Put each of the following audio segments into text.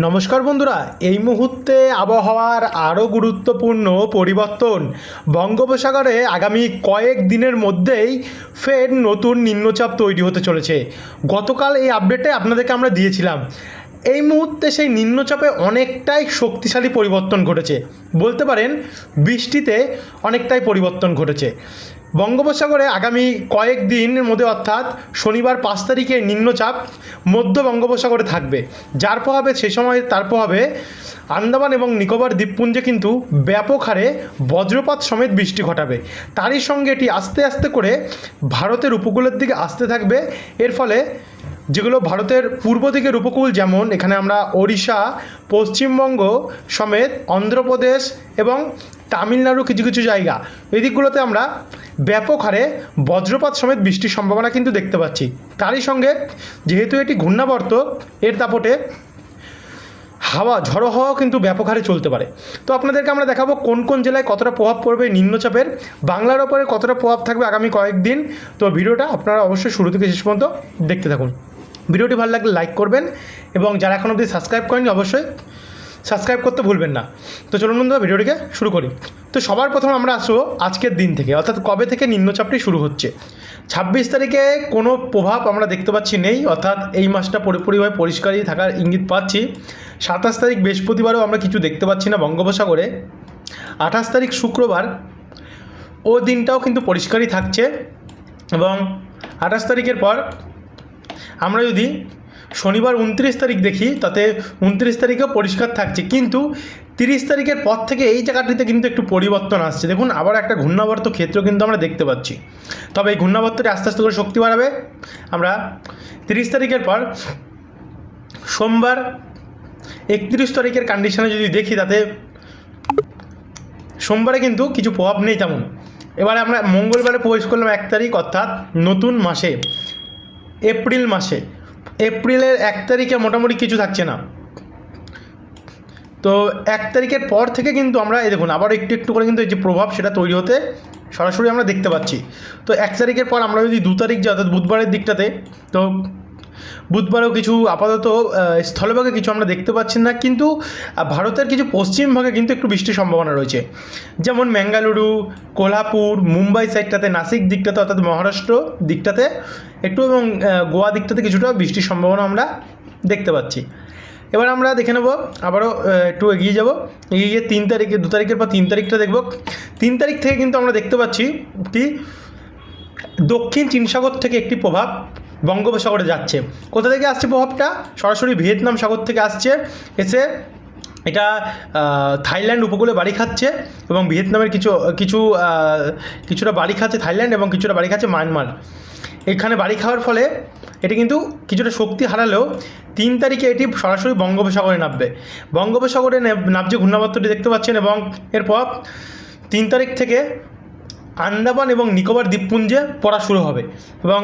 নমস্কার বন্ধুরা, এই মুহূর্তে আবহাওয়ার আরও গুরুত্বপূর্ণ পরিবর্তন বঙ্গোপসাগরে আগামী কয়েক দিনের মধ্যেই ফের নতুন নিম্নচাপ তৈরি হতে চলেছে। গতকাল এই আপডেটে আপনাদেরকে আমরা দিয়েছিলাম। এই মুহূর্তে সেই নিম্নচাপে অনেকটাই শক্তিশালী পরিবর্তন ঘটেছে। বলতে পারেন, বৃষ্টিতে অনেকটাই পরিবর্তন ঘটেছে। বঙ্গোপসাগরে আগামী কয়েক দিনের মধ্যে অর্থাৎ শনিবার পাঁচ তারিখে নিম্নচাপ মধ্য বঙ্গোপসাগরে থাকবে। যার প্রভাবে সে সময় তার প্রভাবে আন্দামান এবং নিকোবর দ্বীপপুঞ্জে কিন্তু ব্যাপক হারে বজ্রপাত সমেত বৃষ্টি ঘটাবে। তারই সঙ্গে এটি আস্তে আস্তে করে ভারতের উপকূলের দিকে আসতে থাকবে। এর ফলে যেগুলো ভারতের পূর্ব দিকের উপকূল যেমন এখানে আমরা ওড়িশা, পশ্চিমবঙ্গ সমেত অন্ধ্রপ্রদেশ এবং তামিলনাড়ু কিছু কিছু জায়গা। এই দিকগুলোতে আমরা ব্যাপক হারে বজ্রপাত সমেত বৃষ্টির সম্ভাবনা কিন্তু দেখতে পাচ্ছি। তারই সঙ্গে যেহেতু এটি ঘূর্ণাবর্ত, এর দাপটে হাওয়া, ঝড়ো হাওয়াও কিন্তু ব্যাপক হারে চলতে পারে। তো আপনাদেরকে আমরা দেখাবো কোন কোন জেলায় কতটা প্রভাব পড়বে নিম্নচাপের, বাংলার ওপরে কতটা প্রভাব থাকবে আগামী কয়েকদিন। তো ভিডিওটা আপনারা অবশ্যই শুরু থেকে শেষ পর্যন্ত দেখতে থাকুন। ভিডিওটি ভালো লাগলে লাইক করবেন এবং যারা এখন অবধি সাবস্ক্রাইব করেনি অবশ্যই সাবস্ক্রাইব করতে ভুলবেন না। তো চলুন বন্ধুরা, ভিডিওটিকে শুরু করি। তো সবার প্রথম আমরা আসব আজকের দিন থেকে, অর্থাৎ কবে থেকে নিম্নচাপটি শুরু হচ্ছে? ছাব্বিশ তারিখে কোনো প্রভাব আমরা দেখতে পাচ্ছি নেই, অর্থাৎ এই মাসটা পুরোপুরিভাবে পরিষ্কারই থাকার ইঙ্গিত পাচ্ছি। সাতাশ তারিখ বৃহস্পতিবারও আমরা কিছু দেখতে পাচ্ছি না বঙ্গোপসাগরে। আঠাশ তারিখ শুক্রবার ও দিনটাও কিন্তু পরিষ্কারই থাকছে এবং আঠাশ তারিখের পর আমরা যদি শনিবার উনত্রিশ তারিখ দেখি, তাতে উনত্রিশ তারিখেও পরিষ্কার থাকছে। কিন্তু তিরিশ তারিখের পর থেকে এই জায়গাটিতে কিন্তু একটু পরিবর্তন আসছে। দেখুন, আবার একটা ঘূর্ণাবর্ত ক্ষেত্র কিন্তু আমরা দেখতে পাচ্ছি। তবে এই ঘূর্ণাবর্তটি আস্তে আস্তে করে শক্তি বাড়াবে। আমরা তিরিশ তারিখের পর সোমবার একত্রিশ তারিখের কন্ডিশনে যদি দেখি, তাতে সোমবারে কিন্তু কিছু প্রভাব নেই তেমন। এবারে আমরা মঙ্গলবারে প্রবেশ করলাম এক তারিখ, অর্থাৎ নতুন মাসে। এপ্রিল মাসে। এপ্রিলের এক তারিখে মোটামুটি কিছু থাকছে না। তো এক তারিখের পর থেকে কিন্তু আমরা এই দেখুন আবার একটু একটু করে কিন্তু এই যে প্রভাব সেটা তৈরি হতে সরাসরি আমরা দেখতে পাচ্ছি। তো এক তারিখের পর আমরা যদি দু তারিখ যাই অর্থাৎ বুধবারের দিকটাতে, তো বুধবারেও কিছু আপাতত স্থলভাগে কিছু আমরা দেখতে পাচ্ছি না, কিন্তু ভারতের কিছু পশ্চিম ভাগে কিন্তু একটু বৃষ্টির সম্ভাবনা রয়েছে। যেমন ম্যাঙ্গালুরু কোলহাপুর মুম্বাই সাইডটাতে নাসিক দিকটাতে, অর্থাৎ মহারাষ্ট্র দিকটাতে একটু এবং গোয়া দিকটাতে কিছুটা বৃষ্টির সম্ভাবনা আমরা দেখতে পাচ্ছি। এবার আমরা দেখে নেব, আবারও একটু এগিয়ে যাব। এগিয়ে গিয়ে তিন তারিখে, দু তারিখের পর তিন তারিখটা দেখব। তিন তারিখ থেকে কিন্তু আমরা দেখতে পাচ্ছি কি দক্ষিণ চীন সাগর থেকে একটি প্রভাব বঙ্গোপসাগরে যাচ্ছে। কোথা থেকে আসছে প্রভাবটা? সরাসরি ভিয়েতনাম সাগর থেকে আসছে। এসে এটা থাইল্যান্ড উপকূলে বাড়ি খাচ্ছে এবং ভিয়েতনামের কিছু কিছু কিছুটা বাড়ি খাচ্ছে থাইল্যান্ড এবং কিছুটা বাড়ি খাচ্ছে মায়ানমার। এখানে বাড়ি খাওয়ার ফলে এটি কিন্তু কিছুটা শক্তি হারালেও তিন তারিখে এটি সরাসরি বঙ্গোপসাগরে নামবে। বঙ্গোপসাগরে নামছে ঘূর্ণাবর্তটি দেখতে পাচ্ছেন এবং এরপর তিন তারিখ থেকে আন্দামান এবং নিকোবর দ্বীপপুঞ্জে পড়া শুরু হবে। এবং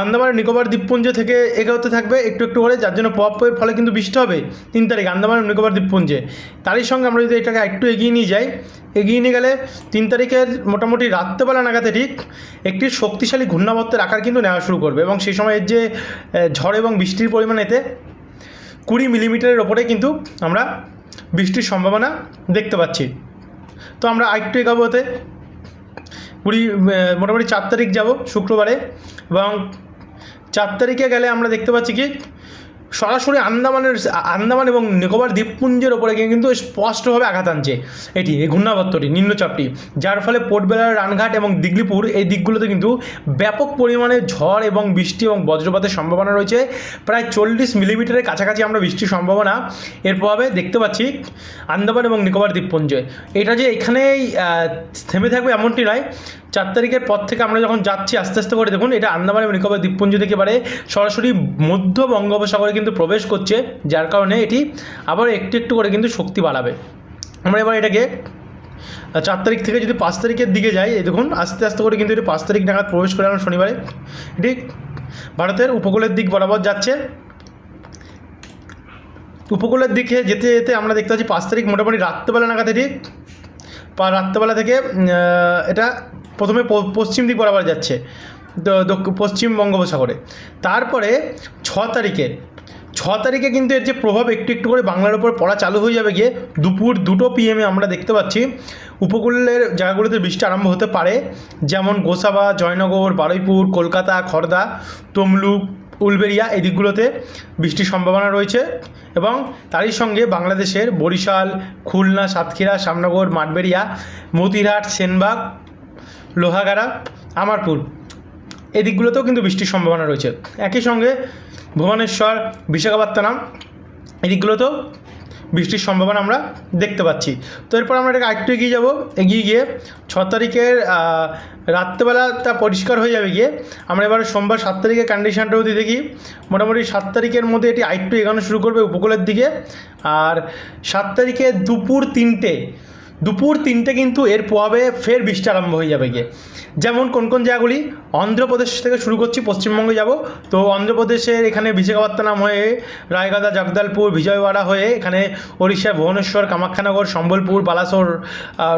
আন্দামান নিকোবর দ্বীপপুঞ্জ থেকে এগোতে থাকবে একটু একটু করে যার জন্য প্রভাবের ফলে কিন্তু বৃষ্টি হবে তিন তারিখ আন্দামান নিকোবর দ্বীপপুঞ্জে। তারই সঙ্গে আমরা যদি এটাকে একটু এগিয়ে নিয়ে যাই, এগিয়ে নিয়ে গেলে তিন তারিখের মোটামুটি রাত্রেবেলা নাগাদে ঠিক একটি শক্তিশালী ঘূর্ণাবর্তের আকার কিন্তু নেওয়া শুরু করবে। এবং সেই সময়ের যে ঝড় এবং বৃষ্টির পরিমাণ এতে কুড়ি মিলিমিটারের ওপরে কিন্তু আমরা বৃষ্টির সম্ভাবনা দেখতে পাচ্ছি। তো আমরা আরেকটু এগাবো হতে কুড়ি মোটামুটি চার তারিখ যাব শুক্রবারে এবং চার তারিখে গেলে আমরা দেখতে পাচ্ছি কি সরাসরি আন্দামানের, আন্দামান এবং নিকোবর দ্বীপপুঞ্জের ওপরে গিয়ে কিন্তু স্পষ্টভাবে আঘাত আনছে এটি, এই ঘূর্ণাবর্তটি, নিম্নচাপটি। যার ফলে পোর্টবেলার রানঘাট এবং দিগলিপুর এই দিকগুলোতে কিন্তু ব্যাপক পরিমাণে ঝড় এবং বৃষ্টি এবং বজ্রপাতের সম্ভাবনা রয়েছে। প্রায় চল্লিশ মিলিমিটারের কাছাকাছি আমরা বৃষ্টির সম্ভাবনা এর প্রভাবে দেখতে পাচ্ছি আন্দামান এবং নিকোবর দ্বীপপুঞ্জে। এটা যে এখানেই থেমে থাকবে এমনটি নয়। চার তারিখের পর থেকে আমরা যখন যাচ্ছি, আস্তে আস্তে করে দেখুন, এটা আন্দামান এবং নিকোবর দ্বীপপুঞ্জ থেকে এবারে সরাসরি মধ্য বঙ্গোপসাগরে কিন্তু প্রবেশ করছে, যার কারণে এটি আবার একটু একটু করে কিন্তু শক্তি বাড়াবে। আমরা এবার এটাকে চার তারিখ থেকে যদি পাঁচ তারিখের দিকে যাই, এই দেখুন, আস্তে আস্তে করে কিন্তু এটি পাঁচ তারিখ নাগাদ প্রবেশ করে আমরা শনিবারে। এটি ভারতের উপকূলের দিক বরাবর যাচ্ছে। উপকূলের দিকে যেতে যেতে আমরা দেখতে পাচ্ছি পাঁচ তারিখ মোটামুটি রাত্রেবেলা নাগাদ এটি রাত্রেবেলা থেকে এটা প্রথমে পশ্চিম দিক বরাবর যাচ্ছে পশ্চিম বঙ্গোপসাগরে। তারপরে ছ তারিখে ছ তারিখে কিন্তু এর যে প্রভাব একটু একটু করে বাংলার উপর পড়া চালু হয়ে যাবে গিয়ে দুপুর দুটো পিএমে আমরা দেখতে পাচ্ছি। উপকূলের জায়গাগুলোতে বৃষ্টি আরম্ভ হতে পারে, যেমন গোসাবা, জয়নগর, বারুইপুর, কলকাতা খড়দা তমলুক, উলবেরিয়া এই দিকগুলোতে বৃষ্টির সম্ভাবনা রয়েছে এবং তারই সঙ্গে বাংলাদেশের বরিশাল, খুলনা, সাতক্ষীরা শ্যামনগর মাঠবেড়িয়া, মতিরহাট, সেনবাগ, লোহাগাড়া, আমারপুর এই দিকগুলোতেও কিন্তু বৃষ্টির সম্ভাবনা রয়েছে। একই সঙ্গে ভুবনেশ্বর বিশাখাপত্তনম এই দিকগুলোতেও বৃষ্টির সম্ভাবনা আমরা দেখতে পাচ্ছি। তো এরপর আমরা এটাকে আরেকটু এগিয়ে যাব। এগিয়ে গিয়ে ছ তারিখের আহ, রাত্রেবেলাটা পরিষ্কার হয়ে যাবে গিয়ে আমরা এবার সোমবার সাত তারিখের কন্ডিশনটা যদি দেখি মোটামুটি সাত তারিখের মধ্যে এটি আরেকটু এগানো শুরু করবে উপকূলের দিকে। আর সাত তারিখে দুপুর তিনটে দুপুর তিনটে কিন্তু এর প্রভাবে ফের বৃষ্টি আরম্ভ হয়ে যাবে গিয়ে। যেমন কোন কোন জায়গাগুলি? অন্ধ্রপ্রদেশ থেকে শুরু করছি, পশ্চিমবঙ্গে যাব। তো অন্ধ্রপ্রদেশের এখানে বিশাখাপত্তনম হয়ে, রায়গদা, জগদলপুর, বিজয়ওয়াড়া হয়ে, এখানে ওড়িশার ভুবনেশ্বর, কামাখ্যানগর, সম্বলপুর, বালাসোর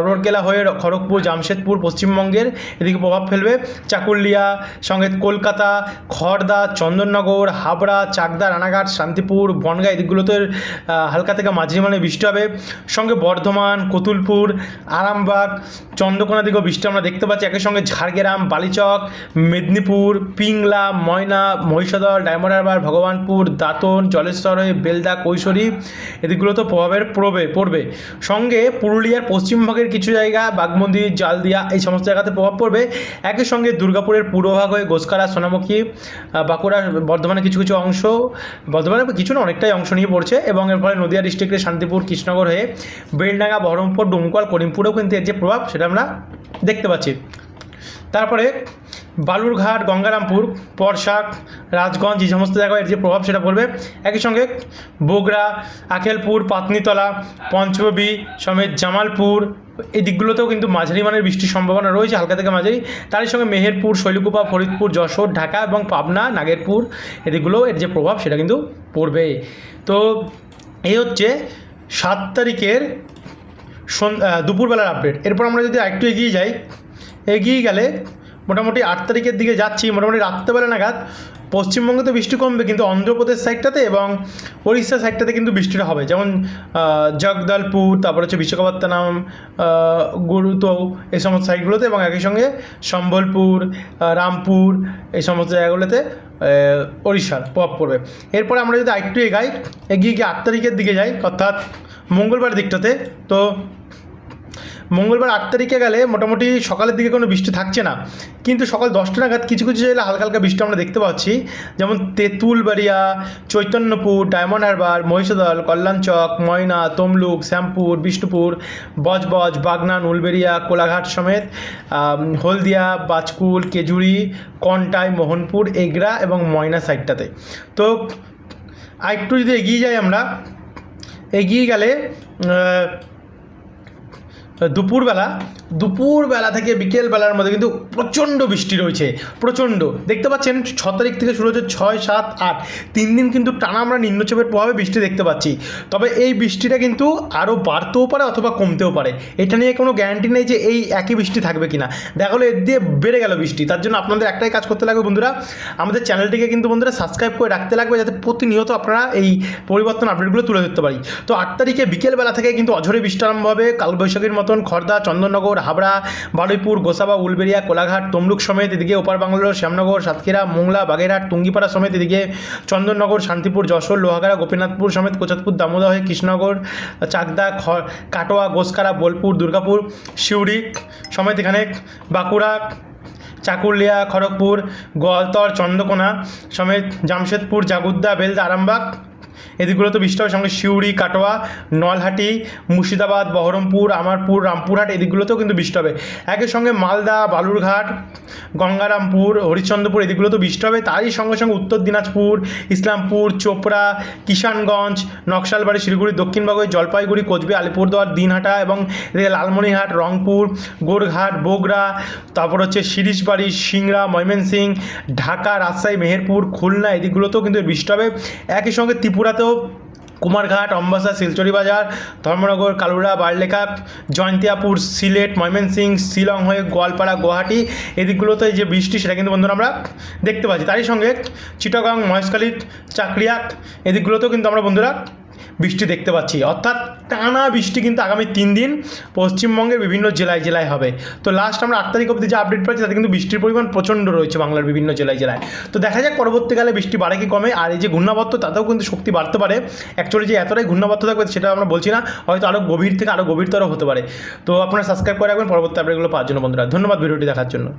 রোডকেলা হয়ে খড়গপুর, জামশেদপুর, পশ্চিমবঙ্গের এদিকে প্রভাব ফেলবে। চাকুলিয়া, সঙ্গে কলকাতা খড়দা চন্দননগর, হাবড়া, চাকদা, রানাঘাট, শান্তিপুর, বনগাঁ এদিকগুলোতে হালকা থেকে মাঝারি মানে বৃষ্টি হবে। সঙ্গে বর্ধমান, কতুলপুর আরামবাগ, চন্দ্রকোনা দিকেও বৃষ্টি আমরা দেখতে পাচ্ছি। একই সঙ্গে ঝাড়গ্রাম, বালিচক, মেদিনীপুর, পিংলা, ময়না, মহিষাদল, ডায়মন্ড হারবার, ভগবানপুর, দাঁতন, জলেশ্বর, বেলদা, কৈশোরী এদিকগুলো তো প্রভাবের পড়বে পড়বে। সঙ্গে পুরুলিয়ার পশ্চিমবঙ্গের কিছু জায়গা বাগমন্দির জালদিয়া, এই সমস্ত জায়গাতে প্রভাব পড়বে। একই সঙ্গে দুর্গাপুরের পূর্বভাগ হয়ে গোসকারা সোনামুখী বাঁকুড়া বর্ধমানের কিছু কিছু অংশ বর্ধমানের কিছু না, অনেকটাই অংশ নিয়ে পড়ছে এবং এর ফলে নদিয়া ডিস্ট্রিক্টের শান্তিপুর, কৃষ্ণনগর হয়ে বেলডাঙ্গা, বহরমপুর ডুমকল করিমপুরেও কিন্তু এর যে প্রভাব সেটা আমরা দেখতে পাচ্ছি। তারপরে বালুরঘাট, গঙ্গারামপুর পরশাক রাজগঞ্জ, এই সমস্ত জায়গায় এর যে প্রভাব সেটা পড়বে। একই সঙ্গে বগুড়া আখেলপুর, পাতনিতলা, পঞ্চবী, সমেত জামালপুর, এই দিকগুলোতেও কিন্তু মাঝারি মানের বৃষ্টির সম্ভাবনা রয়েছে, হালকা থেকে মাঝারি। তারই সঙ্গে মেহেরপুর, শৈলকুপা, ফরিদপুর, যশোর, ঢাকা এবং পাবনা, নাগেরপুর এদিকগুলোও এর যে প্রভাব সেটা কিন্তু পড়বে। তো এই হচ্ছে সাত তারিখের দুপুরবেলার আপডেট এরপর আমরা যদি আরেকটু এগিয়ে যাই, এগিয়ে গেলে মোটামুটি আট তারিখের দিকে যাচ্ছি, মোটামুটি রাত্রেবেলা নাগাদ। পশ্চিমবঙ্গে তো বৃষ্টি কমবে, কিন্তু অন্ধ্রপ্রদেশ সাইডটাতে এবং উড়িষ্যা সাইডটাতে কিন্তু বৃষ্টিটা হবে। যেমন জগদলপুর, তারপর হচ্ছে বিশাখাপত্তনম গুরুতো এই সমস্ত সাইডগুলোতে এবং একই সঙ্গে সম্বলপুর রামপুর এই সমস্ত জায়গাগুলোতে ওড়িশার প্রভাব পড়বে। এরপরে আমরা যদি আরেকটু এগাই, এগিয়ে গিয়ে আট তারিখের দিকে যাই, অর্থাৎ মঙ্গলবার দিকটাতে, তো মঙ্গলবার আট তারিখে গেলে মোটামুটি সকালের দিকে কোনো বৃষ্টি থাকছে না। কিন্তু সকাল দশটা নাগাদ কিছু কিছু জায়গায় হালকা হালকা বৃষ্টি আমরা দেখতে পাচ্ছি। যেমন তেঁতুলবাড়িয়া, চৈতন্যপুর, ডায়মন্ড হারবার, মহিষাদল, কল্যাণচক, ময়না, তমলুক, শ্যামপুর, বিষ্ণুপুর, বজবজ, বাগনান, উলবেড়িয়া, কোলাঘাট সমেত হলদিয়া, বাজকুল, কেজুরি, কন্টাই, মোহনপুর, এগরা এবং ময়না সাইডটাতে তো আরেকটু যদি এগিয়ে যাই আমরা এগিয়ে গেলে দুপুরবেলা দুপুরবেলা থেকে বিকেলবেলার মধ্যে কিন্তু প্রচণ্ড বৃষ্টি রয়েছে, প্রচণ্ড। দেখতে পাচ্ছেন, ছ তারিখ থেকে শুরু হচ্ছে ছয়, সাত, আট। তিন দিন কিন্তু টানা আমরা নিম্নচাপের প্রভাবে বৃষ্টি দেখতে পাচ্ছি। তবে এই বৃষ্টিটা কিন্তু আরও বাড়তেও পারে অথবা কমতেও পারে। এটা নিয়ে কোনো গ্যারান্টি নেই যে এই একই বৃষ্টি থাকবে কিনা। দেখা গেলো এর দিয়ে বেড়ে গেল বৃষ্টি। তার জন্য আপনাদের একটাই কাজ করতে লাগবে বন্ধুরা, আমাদের চ্যানেলটিকে কিন্তু বন্ধুরা সাবস্ক্রাইব করে রাখতে লাগবে যাতে প্রতিনিয়ত আপনারা এই পরিবর্তন আপডেটগুলো তুলে ধরতে পারি। তো আট তারিখে বিকেলবেলা থেকে কিন্তু অঝরে বৃষ্টি আরম্ভ হবে। কালবৈশাখীর মতন খড়দা চন্দননগর হাবড়া, বারুইপুর, গোসাবা, উলবেড়িয়া, কোলাঘাট, তমলুক সমেত এদিকে ওপার বাংলার শ্যামনগর, সাতক্ষীরা, মোংলা, বাগেরহাট, টুঙ্গিপাড়া সমেত এদিকে চন্দননগর, শান্তিপুর, যশোর, লোহাগাড়া, গোপীনাথপুর সমেত কোচাতপুর, দামোদর হয়ে কৃষ্ণনগর, চাকদা কাটোয়া, গোসকারা, বোলপুর, দুর্গাপুর, সিউড়ি সমেত এখানে বাঁকুড়া, চাকুলিয়া, খড়গপুর, গোয়ালতর, চন্দ্রকোনা সমেত জামশেদপুর, জাগুদ্দা, বেলদা, আরামবাগ এদিকগুলোতে বৃষ্টি হবে সঙ্গে সিউড়ি, কাটোয়া, নলহাটি, মুর্শিদাবাদ, বহরমপুর, আমারপুর, রামপুরহাট এদিকগুলোতেও কিন্তু বৃষ্টি হবে। একই সঙ্গে মালদা, বালুরঘাট, গঙ্গারামপুর, হরিশ্চন্দ্রপুর এদিকগুলোতেও বৃষ্টি হবে। তারই সঙ্গে সঙ্গে উত্তর দিনাজপুর, ইসলামপুর, চোপড়া, কিষানগঞ্জ, নকশালবাড়ি, শিলিগুড়ি দক্ষিণবঙ্গ জলপাইগুড়ি, কোচবিহার, আলিপুরদুয়ার, দিনহাটা এবং এদিকে লালমনিরহাট, রংপুর, গোরঘাট, বগুড়া, তারপর হচ্ছে শিরিশবাড়ি সিংড়া ময়মনসিং ঢাকা, রাজশাহী, মেহেরপুর, খুলনা এদিকগুলোতেও কিন্তু বৃষ্টি হবে। একই সঙ্গে ত্রিপুরাতেও কুমারঘাট, অম্বাসা শিলচরি বাজার ধর্মনগর, কালুরা, বারলেখা, জয়ন্তিয়াপুর, সিলেট, ময়মনসিংহ, শিলং হয়ে গোয়ালপাড়া, গুয়াহাটি এদিকগুলোতে যে বৃষ্টি সেটা কিন্তু বন্ধুরা আমরা দেখতে পাচ্ছি। তারই সঙ্গে চিটাগাং, মহেশখালী চাকরিয়াত এদিকগুলোতেও কিন্তু আমরা বন্ধুরা বৃষ্টি দেখতে পাচ্ছি। অর্থাৎ টানা বৃষ্টি কিন্তু আগামী তিন দিন পশ্চিমবঙ্গের বিভিন্ন জেলায় জেলায় হবে। তো লাস্ট আমরা আট তারিখ অবধি যে আপডেট পাচ্ছি, তাতে কিন্তু বৃষ্টির পরিমাণ প্রচণ্ড রয়েছে বাংলার বিভিন্ন জেলায় জেলায়। তো দেখা যাক পরবর্তীকালে বৃষ্টি বাড়ে কি কমে। আর এই যে ঘূর্ণাবর্ত, তাতেও কিন্তু শক্তি বাড়তে পারে। অ্যাকচুয়ালি যে এতটাই ঘূর্ণাবর্ত থাকবে, সেটা আমরা বলছি না। হয়তো আরও গভীর থেকে আরও গভীরতর হতে পারে। তো আপনারা সাবস্ক্রাইব করে রাখবেন, পরবর্তী আপডেটগুলো পাওয়ার জন্য বন্ধুরা। ধন্যবাদ ভিডিওটি দেখার জন্য।